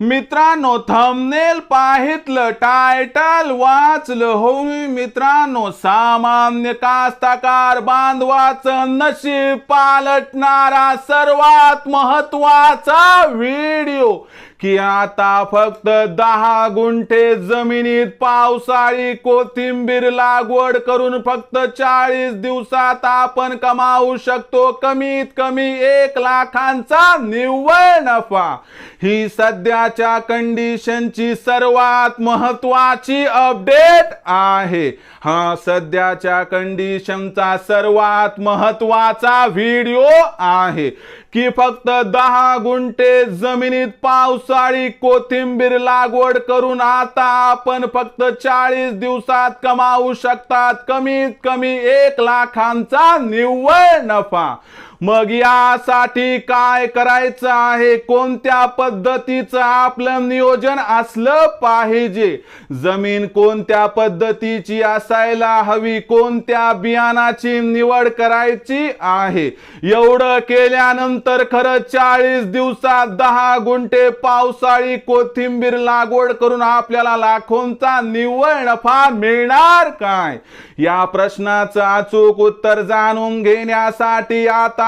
मित्रांनो thumbnail पाहितलं title वाचलं हो मित्रांनो सामान्य कास्तकार बांधवाचं नशीब पालटणारा सर्वात महत्त्वाचा व्हिडिओ की आता फक्त दहा गुंठे जमिनीत पावसाळी कोथिंबीर लागवड करून फक्त चाळीस दिवसात आपण कमावू शकतो कमीत कमी एक लाखांचा निव्वळ नफा. ही सध्याच्या कंडिशनची सर्वात महत्वाची अपडेट आहे. हा सध्याच्या कंडिशनचा सर्वात महत्त्वाचा व्हिडिओ आहे की फक्त दहा गुंठे जमिनीत पावसाळी कोथिंबीर लागवड करून आता आपण फक्त चाळीस दिवसात कमावू शकतात. कमीत कमी एक लाखांचा निव्वळ नफा. मग यासाठी काय करायचं आहे? कोणत्या पद्धतीचं आपलं नियोजन असलं पाहिजे? जमीन कोणत्या पद्धतीची असायला हवी? कोणत्या बियाणाची निवड करायची आहे? एवढं केल्यानंतर खरं चाळीस दिवसात दहा गुंठे पावसाळी कोथिंबीर लागवड करून आपल्याला लाखोंचा निव्वळ नफा मिळणार काय? या प्रश्नाचं अचूक उत्तर जाणून घेण्यासाठी आता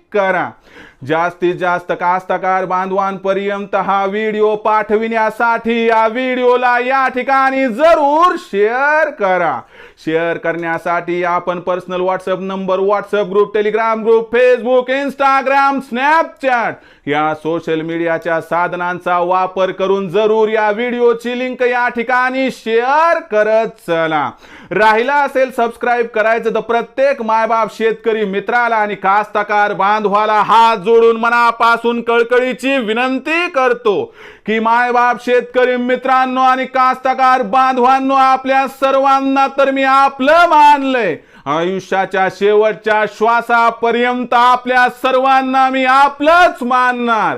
करा। जास्तीत जास्त कास्तकार बांधवांपर्यंत हा व्हिडिओ पाठविण्यासाठी या व्हिडिओला या ठिकाणी जरूर शेअर करा. शेअर करण्यासाठी आपण personal WhatsApp number WhatsApp group Telegram group Facebook Instagram Snapchat या सोशल मीडियाच्या साधनांचा वापर करून जरूर या व्हिडिओची लिंक या ठिकाणी शेअर करत चला. राहिला असेल सबस्क्राईब करायचं तर प्रत्येक मायबाप शेतकरी मित्राला आणि कास्तकार बांध बांधवाला हात जोडून मनापासून कळकळीची विनंती करतो की मायबाप शेतकरी मित्रांनो आणि कास्तकार बांधवांनो आपल्या सर्वांना तर मी आपलं मानलंय. आयुष्याच्या शेवटच्या श्वासापर्यंत आपल्या सर्वांना मी आपलंच मानणार.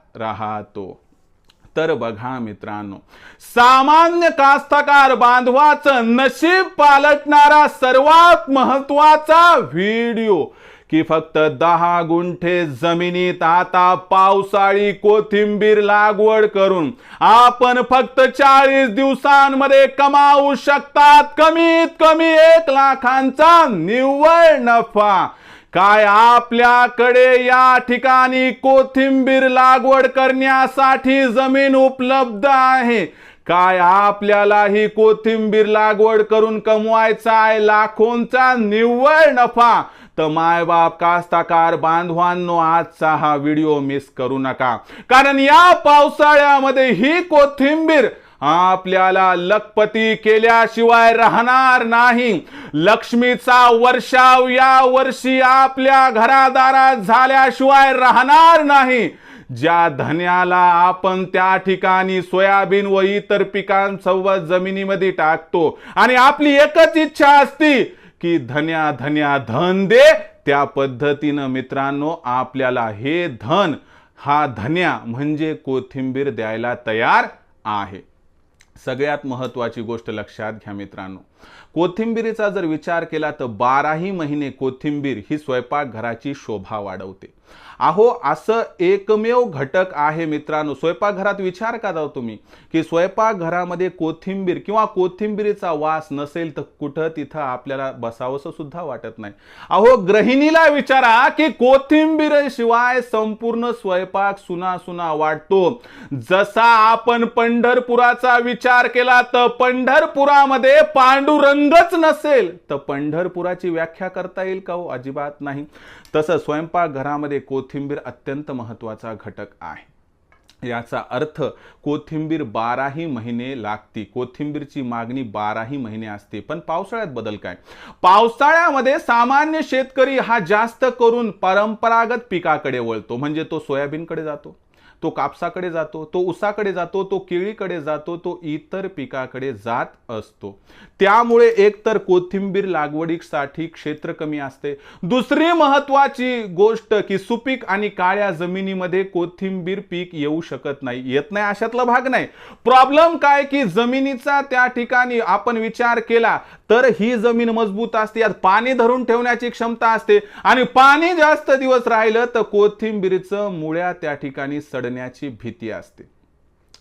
राहतो. तर बघा मित्रांनो सामान्य कास्तकार बांधवाचं नशीब पालटणारा सर्वात महत्त्वाचा व्हिडिओ की फक्त दहा गुंठे जमिनीत आता पावसाळी कोथिंबीर लागवड करून आपण फक्त चाळीस दिवसांमध्ये कमावू शकतात कमीत कमी एक लाखांचा निव्वळ नफा. काय आपल्याकडे या ठिकाणी कोथिंबीर लागवड करण्यासाठी जमीन उपलब्ध आहे? काय आपल्याला ही कोथिंबीर लागवड करून कमवायचा आहे? लाखोंचा निव्वळ नफा. तर मायबाप कास्ताकार बांधवांनो आजचा हा व्हिडिओ मिस करू नका. कारण या पावसाळ्यामध्ये ही कोथिंबीर आपल्याला लखपती केल्याशिवाय राहणार नाही. लक्ष्मीचा वर्षाव या वर्षी आपल्या घरादारात झाल्याशिवाय राहणार नाही. ज्या धन्याला आपण त्या ठिकाणी सोयाबीन व इतर पिकांसोबत जमिनीमध्ये टाकतो आणि आपली एकच इच्छा असती की धन्या धन्या धन दे त्या पद्धतीनं मित्रांनो आपल्याला हे धन हा धन्या म्हणजे कोथिंबीर द्यायला तयार आहे. सगळ्यात महत्वाची गोष्ट लक्षात घ्या मित्रांनो. कोथिंबीरीचा जर विचार केला तर बाराही महिने कोथिंबीर ही स्वयंपाकघराची शोभा वाढवते. अहो असं एकमेव घटक आहे मित्रांनो. स्वयंपाकघरात विचार करा तुम्ही की स्वयंपाकघरामध्ये कोथिंबीर किंवा कोथिंबीरीचा वास नसेल तर कुठं तिथं आपल्याला बसावंसं सुद्धा वाटत नाही. अहो गृहिणीला विचारा की कोथिंबीर शिवाय संपूर्ण स्वयंपाक सुना सुना वाटतो. जसा आपण पंढरपुराचा विचार केला तर पंढरपुरामध्ये पांडुरंगच नसेल. तर पंढरपुराची व्याख्या करता येईल का हो? अजिबात नाही. तसं स्वयंपाकघरामध्ये कोथिंबीर अत्यंत महत्त्वाचा घटक आहे. याचा अर्थ कोथिंबीर बाराही महिने लागती. कोथिंबीरची मागणी बाराही महिने असते. पण पावसाळ्यात बदल काय? पावसाळ्यामध्ये सामान्य शेतकरी हा जास्त करून परंपरागत पिकाकडे वळतो. म्हणजे तो सोयाबीनकडे जातो. तो कापसाकडे जातो तो उसाकडे जातो तो केळीकडे जातो तो इतर पिकाकडे जात असतो. त्यामुळे एकतर कोथिंबीर लागवडीसाठी क्षेत्र कमी असते. दुसरी महत्वाची गोष्ट की सुपीक आणि काळ्या जमिनीमध्ये कोथिंबीर पीक येऊ शकत नाही. येत नाही अशातला भाग नाही. प्रॉब्लेम काय की जमिनीचा त्या ठिकाणी आपण विचार केला तर ही जमीन मजबूत असते. यात पाणी धरून ठेवण्याची क्षमता असते. आणि पाणी जास्त दिवस राहिलं तर कोथिंबीरचं मुळ्या त्या ठिकाणी सडण्याची भीती असते.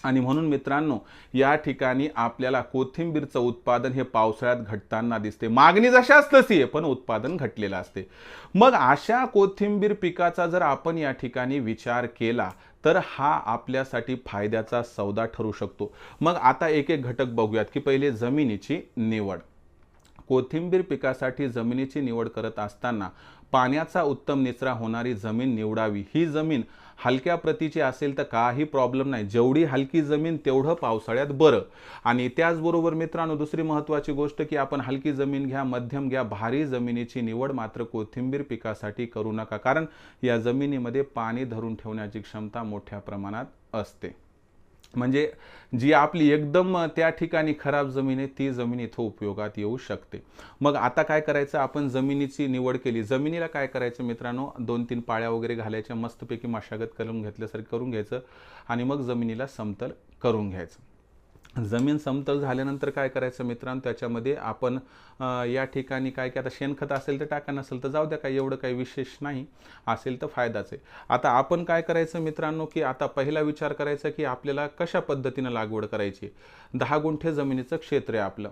आणि म्हणून मित्रांनो या ठिकाणी आपल्याला कोथिंबीरचं उत्पादन हे पावसाळ्यात घटताना दिसते. मागणी जशाच तशी आहे पण उत्पादन घटलेलं असते. मग अशा कोथिंबीर पिकाचा जर आपण या ठिकाणी विचार केला तर हा आपल्यासाठी फायद्याचा सौदा ठरू शकतो. मग आता एक एक घटक बघूयात की पहिले जमिनीची निवड. कोथिंबीर पिकासाठी जमिनीची निवड करत असताना पाण्याचा उत्तम निचरा होणारी जमीन निवडावी. ही जमीन हलक्या प्रतीची असेल तर काही प्रॉब्लेम नाही. जेवढी हलकी जमीन तेवढं पावसाळ्यात बरं. आणि त्याचबरोबर मित्रांनो दुसरी महत्त्वाची गोष्ट की आपण हलकी जमीन घ्या मध्यम घ्या भारी जमिनीची निवड मात्र कोथिंबीर पिकासाठी करू नका. कारण या जमिनीमध्ये पाणी धरून ठेवण्याची क्षमता मोठ्या प्रमाणात असते. म्हणजे जी आपली एकदम त्या ठिकाणी खराब जमीन आहे ती जमीन इथं उपयोगात येऊ शकते. मग आता काय करायचं? आपण जमिनीची निवड केली. जमिनीला काय करायचं मित्रांनो? दोन तीन पाळ्या वगैरे घालायच्या मस्तपैकी मशागत करून घेतल्यासारखं करून घ्यायचं आणि मग जमिनीला समतल करून घ्यायचं. जमीन समतल झाल्यानंतर काय करायचं मित्रांनो? त्याच्यामध्ये आपण या ठिकाणी काय की आता शेणखत असेल तर टाका नसेल तर जाऊ द्या काय एवढं काही विशेष नाही. असेल तर फायदाच आहे. आता आपण काय करायचं मित्रांनो की आता पहिला विचार करायचा की आपल्याला कशा पद्धतीनं लागवड करायची? दहा गुंठे जमिनीचं क्षेत्र आहे आपलं.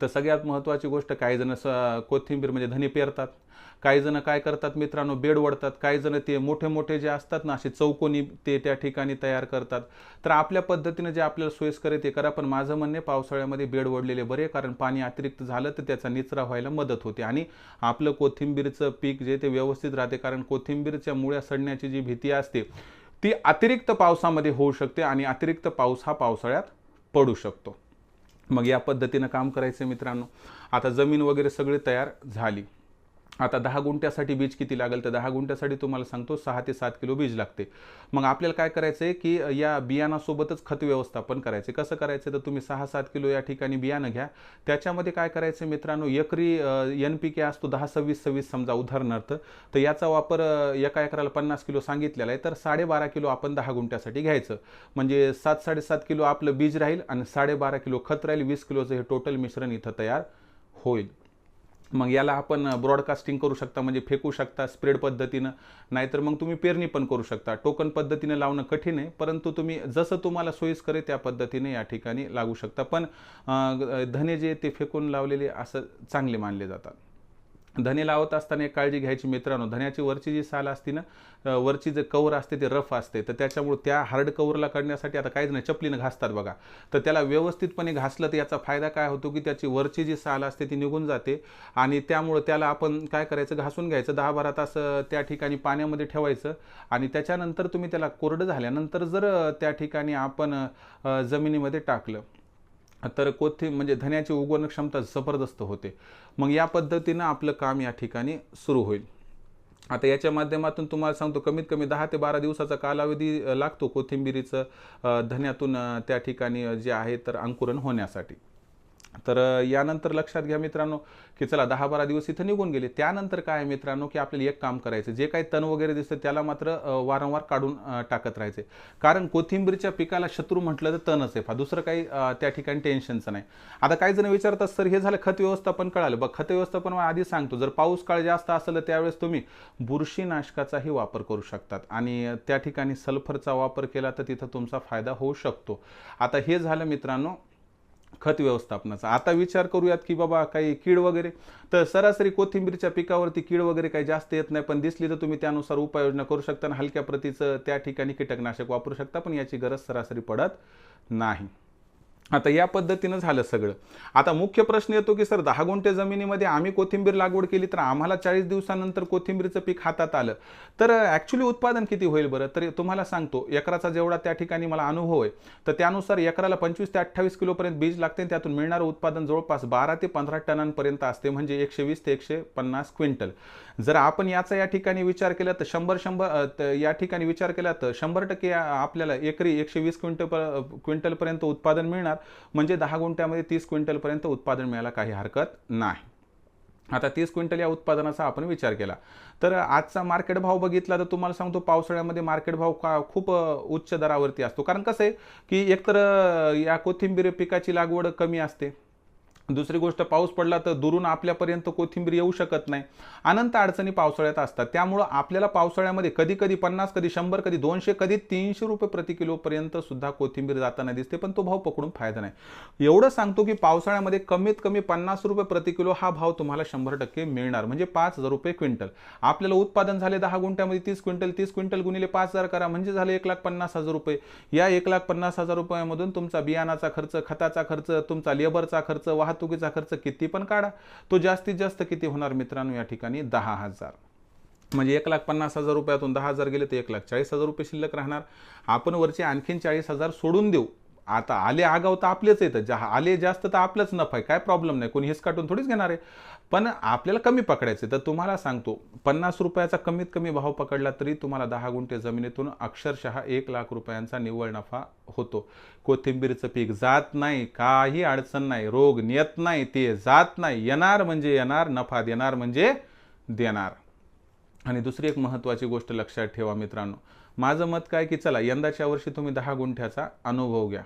तर सगळ्यात महत्त्वाची गोष्ट काही जण कोथिंबीर म्हणजे धने पेरतात. काही जण काय करतात मित्रांनो बेड वडतात काही जण ते मोठे मोठे जे असतात ना असे चौकोनी ते त्या ठिकाणी तयार करतात. तर आपल्या पद्धतीनं जे आपल्याला सोयीस्कर ते करा पण माझं म्हणणे पावसाळ्यामध्ये बेड वडलेले बरे कारण पाणी अतिरिक्त झालं तर त्याचा निचरा व्हायला मदत होते. आणि आपलं कोथिंबीरचं पीक जे ते व्यवस्थित राहते कारण कोथिंबीरच्या मुळ्या सडण्याची जी भीती असते ती अतिरिक्त पावसामध्ये होऊ शकते आणि अतिरिक्त पाऊस हा पावसाळ्यात पडू शकतो. मग या पद्धतीनं काम करायचं मित्रांनो. आता जमीन वगैरे सगळी तयार झाली. आता दहा गुंठ्यासाठी बीज किती लागेल? तर दहा गुंठ्यासाठी तुम्हाला सांगतो सहा ते सात किलो बीज लागते. मग आपल्याला काय करायचं आहे की या बियाणासोबतच खत व्यवस्थापन करायचे कसं करायचं तर तुम्ही सहा सात किलो या ठिकाणी बियाणं घ्या. त्याच्यामध्ये काय करायचं मित्रांनो? एकरी एन पी के असतो दहा सव्वीस सव्वीस समजा उदाहरणार्थ. तर याचा वापर एका एकराला पन्नास किलो सांगितलेला आहे. तर साडेबारा किलो आपण दहा गुंठ्यासाठी घ्यायचं. म्हणजे सात साडेसात किलो आपलं बीज राहील आणि साडेबारा किलो खत राहील. वीस किलोचं हे टोटल मिश्रण इथं तयार होईल. मग याला आपण ब्रॉडकास्टिंग करू शकता म्हणजे फेकू शकता स्प्रेड पद्धतीनं. नाहीतर मग तुम्ही पेरणी पण करू शकता. टोकन पद्धतीने लावणं कठीण आहे परंतु तुम्ही जसं तुम्हाला सोयीस्कर आहे त्या पद्धतीने या ठिकाणी लागू शकता. पण धने जे ते फेकून लावलेले असं चांगले मानले जातात. धने लावत असताना एक काळजी घ्यायची मित्रांनो धन्याची वरची जी साल असते ना वरची जे कवर असते ते रफ असते. तर त्याच्यामुळे त्या हार्ड कवरला काढण्यासाठी आता काहीच नाही चपलीनं घासतात बघा. तर त्याला व्यवस्थितपणे घासलं तर याचा फायदा काय होतो की त्याची वरची जी साल असते ती निघून जाते आणि त्यामुळं त्याला आपण काय करायचं घासून घ्यायचं दहा बारा तास त्या ठिकाणी पाण्यामध्ये ठेवायचं आणि त्याच्यानंतर तुम्ही त्याला कोरडं झाल्यानंतर जर त्या ठिकाणी आपण जमिनीमध्ये टाकलं. तर कोथी म्हणजे धन्याची उगवण क्षमता जबरदस्त होते. मग या पद्धतीनं आपलं काम या ठिकाणी सुरू होईल. आता याच्या माध्यमातून तुम्हाला सांगतो कमीत कमी दहा ते बारा दिवसाचा कालावधी लागतो कोथिंबिरीचं धन्यातून त्या ठिकाणी जे आहे तर अंकुरण होण्यासाठी. तर यानंतर लक्षात घ्या मित्रांनो की चला दहा बारा दिवस इथं निघून गेले. त्यानंतर काय आहे मित्रांनो की आपल्याला एक काम करायचं. जे काही तण वगैरे दिसतं त्याला मात्र वारंवार काढून टाकत राहायचे. कारण कोथिंबीरच्या पिकाला शत्रू म्हटलं तर तणच आहे. फा दुसरं काही त्या ठिकाणी टेन्शनचं नाही. आता काही जण विचारतात सर हे झालं खत व्यवस्थापन कळालं. बघ खत व्यवस्थापन आधी सांगतो. जर पाऊस काळ जास्त असेल तर त्यावेळेस तुम्ही बुरशीनाशकाचाही वापर करू शकतात. आणि त्या ठिकाणी सल्फरचा वापर केला तर तिथं तुमचा फायदा होऊ शकतो. आता हे झालं मित्रांनो खत व्यवस्थापनाचा. आता विचार करूयात की बाबा काही कीड वगैरे. तर सरासरी कोथिंबीरच्या पिकावरती कीड वगैरे काही जास्त येत नाही पण दिसली तर तुम्ही त्यानुसार उपाययोजना करू शकता आणि हलक्या प्रतीचं त्या ठिकाणी कीटकनाशक वापरू शकता पण याची गरज सरासरी पडत नाही. आता या पद्धतीनं झालं सगळं. आता मुख्य प्रश्न येतो की सर दहा गुंठे जमिनीमध्ये आम्ही कोथिंबीर लागवड केली तर आम्हाला चाळीस दिवसानंतर कोथिंबीरचं पीक हातात आलं. तर ॲक्च्युली उत्पादन किती होईल बरं? तर तुम्हाला सांगतो एकराचा जेवढा त्या ठिकाणी मला अनुभव आहे तर त्यानुसार एकराला पंचवीस ते अठ्ठावीस किलोपर्यंत बीज लागते आणि त्यातून मिळणारं उत्पादन जवळपास बारा ते पंधरा टनांपर्यंत असते म्हणजे एकशे वीस ते एकशे पन्नास क्विंटल. जर आपण याचा या ठिकाणी विचार केला तर शंभर शंभर या ठिकाणी विचार केला तर शंभर टक्के आपल्याला एकरी एकशे वीस क्विंटल क्विंटलपर्यंत उत्पादन मिळणार. म्हणजे दहा गुंठ्यामध्ये तीस क्विंटलपर्यंत उत्पादन मिळायला काही हरकत नाही. आता तीस क्विंटल या उत्पादनाचा आपण विचार केला. तर आजचा मार्केट भाव बघितला तर तुम्हाला सांगतो पावसाळ्यामध्ये मार्केट भाव का खूप उच्च दरावरती असतो. कारण कसं आहे की एकतर या कोथिंबीर पिकाची लागवड कमी असते. दुसरी गोष्ट पाऊस पडला तर दुरून आपल्यापर्यंत कोथिंबीर येऊ शकत नाही. अनंत अडचणी पावसाळ्यात असतात. त्यामुळं आपल्याला पावसाळ्यामध्ये कधी कधी पन्नास कधी शंभर कधी दोनशे कधी तीनशे रुपये प्रति किलोपर्यंत सुद्धा कोथिंबीर जाताना दिसते पण तो भाव पकडून फायदा नाही. एवढं सांगतो की पावसाळ्यामध्ये कमीत कमी पन्नास रुपये प्रति किलो हा भाव तुम्हाला शंभर टक्के मिळणार. म्हणजे पाच हजार रुपये क्विंटल. आपल्याला उत्पादन झाले दहा गुंठ्यामध्ये तीस क्विंटल तीस क्विंटल गुणिले पाच हजार करा. म्हणजे झाले एक लाख पन्नास हजार रुपये. या एक लाख पन्नास हजार रुपयामधून तुमचा बियाणाचा खर्च खताचा खर्च तुमचा लेबरचा खर्च वाहतुकीचा खर्च किती पण काढा तो जास्तीत जास्त किती होणार मित्रांनो या ठिकाणी? दहा हजार. म्हणजे एक लाख पन्नास हजार रुपयातून दहा हजार गेले तर एक लाख चाळीस हजार रुपये शिल्लक राहणार. आपण वरचे आणखीन चाळीस हजार सोडून देऊ. आता आले आगाव तर आपलेच येतं जहा आले जास्त तर आपलंच नफा आहे. काय प्रॉब्लेम नाही. कोणी हिसकाटून थोडीच घेणार आहे. पण आपल्याला कमी पकडायचे तर तुम्हाला सांगतो पन्नास रुपयाचा कमीत कमी भाव पकडला तरी तुम्हाला दहा गुंठे जमिनीतून अक्षरशः एक लाख रुपयांचा निव्वळ नफा होतो. कोथिंबीरचं पीक जात नाही. काही अडचण नाही. रोग नेत नाही. ते जात नाही. येणार म्हणजे येणार. नफा देणार म्हणजे देणार. आणि दुसरी एक महत्त्वाची गोष्ट लक्षात ठेवा मित्रांनो. माझं मत काय की चला यंदाच्या वर्षी तुम्ही दहा गुंठ्याचा अनुभव घ्या.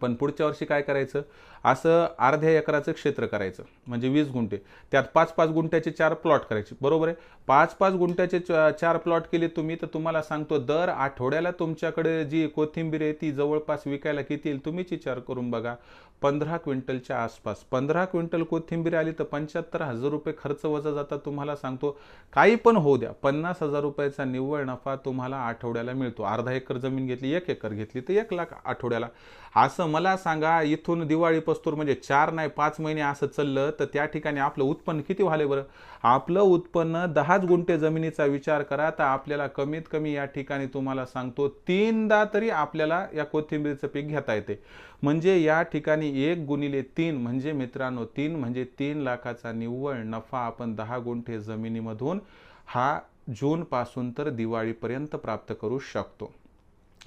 पण पुढच्या वर्षी काय करायचं? असं अर्ध्या एकराचं क्षेत्र करायचं म्हणजे वीस गुंठे. त्यात पाच पाच गुंठ्याचे चार प्लॉट करायचे. बरोबर आहे? पाच पाच गुंठ्याचे चार प्लॉट केले तुम्ही तर तुम्हाला सांगतो दर आठवड्याला तुमच्याकडे जी कोथिंबीर आहे ती जवळपास विकायला किती येईल? तुम्हीच विचार करून बघा. पंधरा क्विंटलच्या आसपास. पंधरा क्विंटल कोथिंबीर आली तर पंच्याहत्तर हजार रुपये खर्च वजा जाता तुम्हाला सांगतो. काही पण होऊ द्या. पन्नास हजार रुपयाचा निव्वळ नफा तुम्हाला आठवड्याला मिळतो. अर्धा एकर जमीन घेतली एक एकर घेतली तर एक लाख आठवड्याला. असं मला सांगा इथून दिवाळी पस्तूर म्हणजे चार नाही पाच महिने असं चाललं तर त्या ठिकाणी आपलं उत्पन्न किती व्हाले बरं? आपलं उत्पन्न दहाच गुंठे जमिनीचा विचार करा तर आपल्याला कमीत कमी या ठिकाणी तुम्हाला सांगतो तीनदा तरी आपल्याला या कोथिंबीरचं पीक घेता येते. म्हणजे या ठिकाणी एक गुणिले तीन म्हणजे मित्रांनो तीन म्हणजे तीन लाखाचा निव्वळ नफा आपण दहा गुंठे जमिनीमधून हा जूनपासून तर दिवाळीपर्यंत प्राप्त करू शकतो.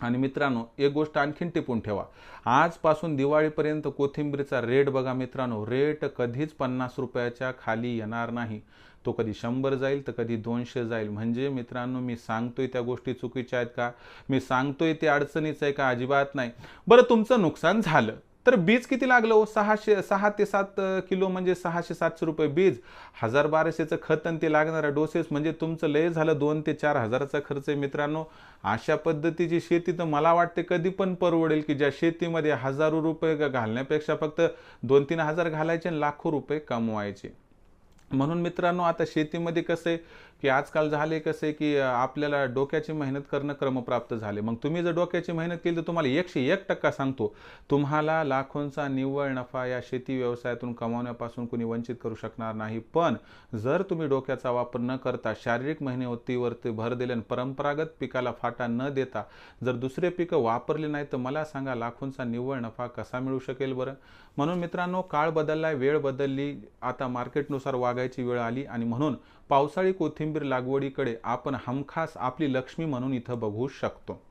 आणि मित्रांनो एक गोष्ट आणखीन टिपून ठेवा. आजपासून दिवाळीपर्यंत कोथिंबीरचा रेट बघा मित्रांनो रेट कधीच पन्नास रुपयाच्या खाली येणार नाही. तो कधी शंभर जाईल तर कधी दोनशे जाईल. म्हणजे मित्रांनो मी सांगतोय त्या गोष्टी चुकीच्या आहेत का? मी सांगतोय ते अडचणीचं आहे का? अजिबात नाही. बरं तुमचं नुकसान झालं. तर बीज किती लागलं हो? सहाशे सहा ते सात किलो म्हणजे सहाशे सातशे रुपये बीज. हजार बाराशेचं खत आणि ते लागणारं डोसेस म्हणजे तुमचं लय झालं. दोन ते चार हजाराचा खर्च आहे मित्रांनो. अशा पद्धतीची शेती तर मला वाटते कधी पण परवडेल की ज्या शेतीमध्ये हजारो रुपये घालण्यापेक्षा फक्त दोन तीन हजार घालायचे आणि लाखो रुपये कमवायचे. म्हणून मित्रांनो आता शेतीमध्ये कसं आहे? की आजकाल झाले कसे की आपल्याला डोक्याची मेहनत करणं क्रमप्राप्त झाले. मग तुम्ही जर डोक्याची मेहनत केली तर तुम्हाला एकशे एक टक्का सांगतो तुम्हाला लाखोंचा निव्वळ नफा या शेती व्यवसायातून कमावण्यापासून कुणी वंचित करू शकणार नाही. पण जर तुम्ही डोक्याचा वापर न करता शारीरिक मेहनतीवरती भर दिले आणि परंपरागत पिकाला फाटा न देता जर दुसरे पिकं वापरले नाही तर मला सांगा लाखोंचा निव्वळ नफा कसा मिळू शकेल बरं? म्हणून मित्रांनो काळ बदललाय वेळ बदलली आता मार्केटनुसार वागायची वेळ आली आणि म्हणून पावसाळी कोथिंबीर लागवडीकडे आपण हमखास आपली लक्ष्मी म्हणून इथं बघू शकतो.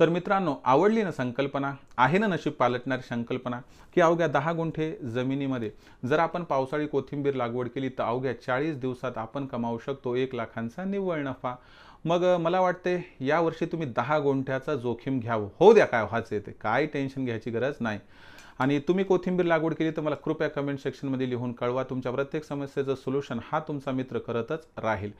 तर मित्रांनो आवडली ना संकल्पना? आहे ना नशीब पालटणारी संकल्पना? की अवघ्या दहा गुंठे जमिनीमध्ये जर आपण पावसाळी कोथिंबीर लागवड केली तर अवघ्या चाळीस दिवसात आपण कमावू शकतो एक लाखांचा निव्वळ नफा. मग मला वाटते यावर्षी तुम्ही दहा गुंठ्याचा जोखीम घ्यावं. हो द्या काय व्हायचं येते. काय टेन्शन घ्यायची गरज नाही. आणि तुम्ही कोथिंबीर लागवड केली तर मला कृपया कमेंट सेक्शनमध्ये लिहून कळवा. तुमच्या प्रत्येक समस्येचं सोल्युशन हा तुमचा मित्र करतच राहील.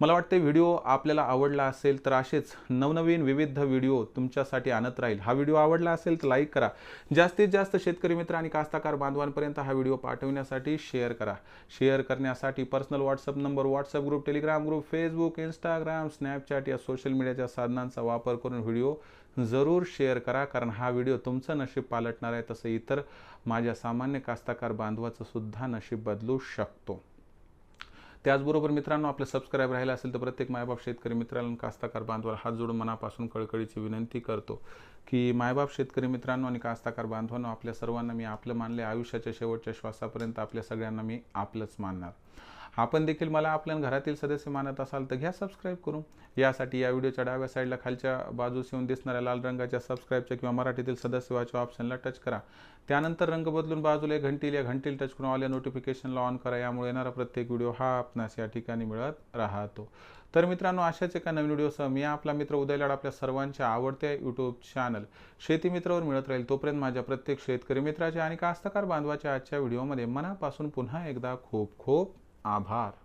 मला वाटते व्हिडिओ आपल्याला आवडला असेल तर असेच नवनवीन विविध व्हिडिओ तुमच्यासाठी आणत राहील. हा व्हिडिओ आवडला असेल तर लाईक करा. जास्तीत जास्त शेतकरी मित्र आणि कास्ताकार बांधवांपर्यंत हा व्हिडिओ पाठवण्यासाठी शेअर करा. शेअर करण्यासाठी personal WhatsApp number WhatsApp group Telegram group Facebook Instagram Snapchat या सोशल मीडियाच्या साधनांचा वापर करून व्हिडिओ जरूर शेअर करा कारण हा व्हिडिओ तुमचं नशीब पालटणार आहे तसं इतर माझ्या सामान्य कास्ताकार बांधवाचं सुद्धा नशीब बदलू शकतो. त्याचबरोबर मित्रांनो आपलं सबस्क्राईब राहिलं असेल तर प्रत्येक मायबाप शेतकरी मित्रांना कास्ताकार बांधवाला हात जोडून मनापासून कळकळीची विनंती करतो की मायबाप शेतकरी मित्रांनो आणि कास्ताकार बांधवांनो आपल्या सर्वांना मी आपलं मानले आयुष्याच्या शेवटच्या श्वासापर्यंत आपल्या सगळ्यांना मी आपलंच मानणार. आपण देखील मला आपल्या घरातील सदस्य मानत असाल तर घ्या सबस्क्राईब करून. यासाठी या व्हिडिओच्या डाव्या साईडला खालच्या बाजूस येऊन दिसणाऱ्या लाल रंगाच्या सबस्क्राईबच्या किंवा मराठीतील सदस्यवाच्या ऑप्शनला टच करा. त्यानंतर रंग बदलून बाजूला घंटील या घंटील टच करून ऑल या नोटिफिकेशनला ऑन करा. यामुळे येणारा प्रत्येक व्हिडिओ हा आपणास या ठिकाणी मिळत राहतो. तर मित्रांनो अशाच एका नवीन व्हिडिओसह मी आपला मित्र उदय लाड आपल्या सर्वांच्या आवडत्या यूट्यूब चॅनल शेती मित्रावर मिळत राहील. तोपर्यंत माझ्या प्रत्येक शेतकरी मित्राच्या आणि कास्तकार बांधवाच्या आजच्या व्हिडिओमध्ये मनापासून पुन्हा एकदा खूप खूप आभार